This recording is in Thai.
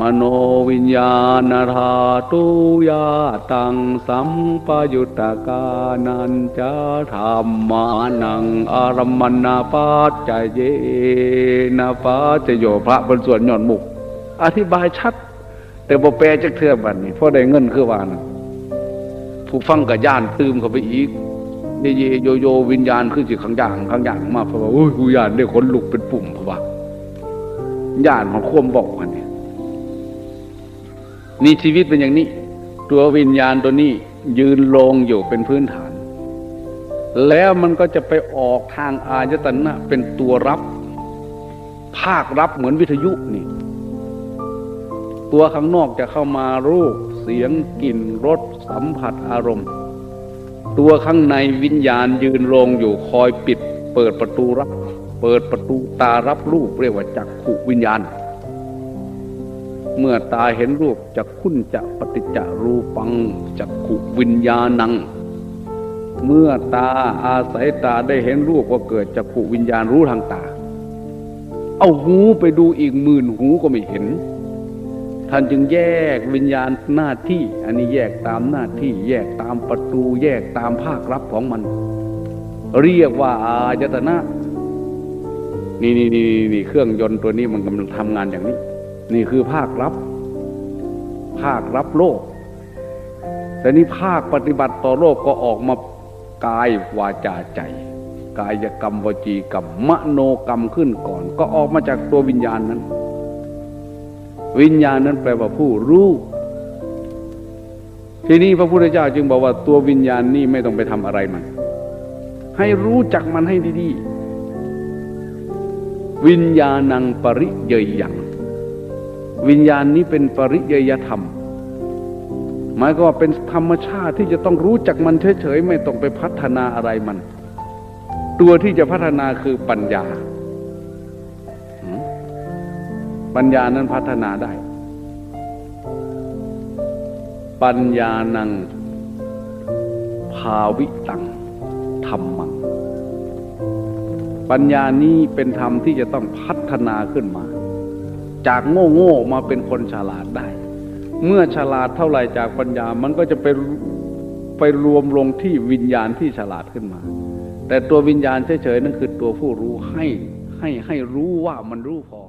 มโนวิญญาณธาตุยาตังสัมปยุตตกานันจะธรรมานังอารมมนาปัจจเยนะปัจจโยพระบนส่วนหย่อนมุก อธิบายชัด แต่บ่แปลจักเทือบัดนี้เพราะได้เงินคือวานะผู้ฟังกับย่านตืมเข้าไปอีกเยเยโยโยวิญญาณคือสิขังอย่างขังอย่างมาเพราะว่าโอ้ยกูย่านได้ขนลุกเป็นปุ่มเพราะว่าย่านมันควมบอกกันเนี่ย นี่ชีวิตเป็นอย่างนี้ ตัววิญญาณตัวนี้ยืนลงอยู่เป็นพื้นฐาน แล้วมันก็จะไปออกทางอายตนะเป็นตัวรับ ภาครับเหมือนวิทยุนี่ ตัวข้างนอกจะเข้ามารูปเสียงกลิ่นรสสัมผัสอารมณ์ ตัวข้างในวิญญาณยืนลงอยู่คอยปิด เปิดประตูรับ เปิดประตูตารับรูปเรียกว่าจักขุวิญญาณ เมื่อตาเห็นรูปจะคุ้นจะปฏิจจรูปังจักขุวิญญาณัง เมื่อตาอาศัยตาได้เห็นรูปก็เกิดจักขุวิญญาณรู้ทางตา เอาหูไปดูอีกหมื่นหูก็ไม่เห็น ท่านจึงแยกวิญญาณหน้าที่ อันนี้แยกตามหน้าที่ แยกตามประตูแยกตามภาครับของมัน เรียกว่าอายตนะนี่นี่นี่นี่เครื่องยนต์ตัวนี้มันกำลังทำงานอย่างนี้ นี่คือภาครับ ภาครับโลก แต่นี่ภาคปฏิบัติต่อโลกก็ออกมากายวาจาใจ กายกรรมวจีกรรมมโนกรรมขึ้นก่อน ก็ออกมาจากตัววิญญาณนั้น วิญญาณนั้นแปลว่าผู้รู้ทีนี้พระพุทธเจ้าจึงบอกว่าตัววิญญาณนี่ไม่ต้องไปทำอะไรมัน ให้รู้จักมันให้ดีๆวิญญาณังปริเยยยัง วิญญาณนี้เป็นปริยยธรรม หมายก็ว่าเป็นธรรมชาติที่จะต้องรู้จักมันเฉยๆ ไม่ต้องไปพัฒนาอะไรมัน ตัวที่จะพัฒนาคือปัญญา ปัญญานั้นพัฒนาได้ ปัญญานัง ภาวิตังธรรมัง ปัญญานี้เป็นธรรมที่จะต้องพัฒนาขึ้นมา จากโง่โง่มาเป็นคนฉลาดได้ เมื่อฉลาดเท่าไหร่จากปัญญามันก็จะไปไปรวมลงที่วิญญาณที่ฉลาดขึ้นมา แต่ตัววิญญาณเฉยๆนั่นคือตัวผู้รู้ให้ให้ให้รู้ว่ามันรู้พอ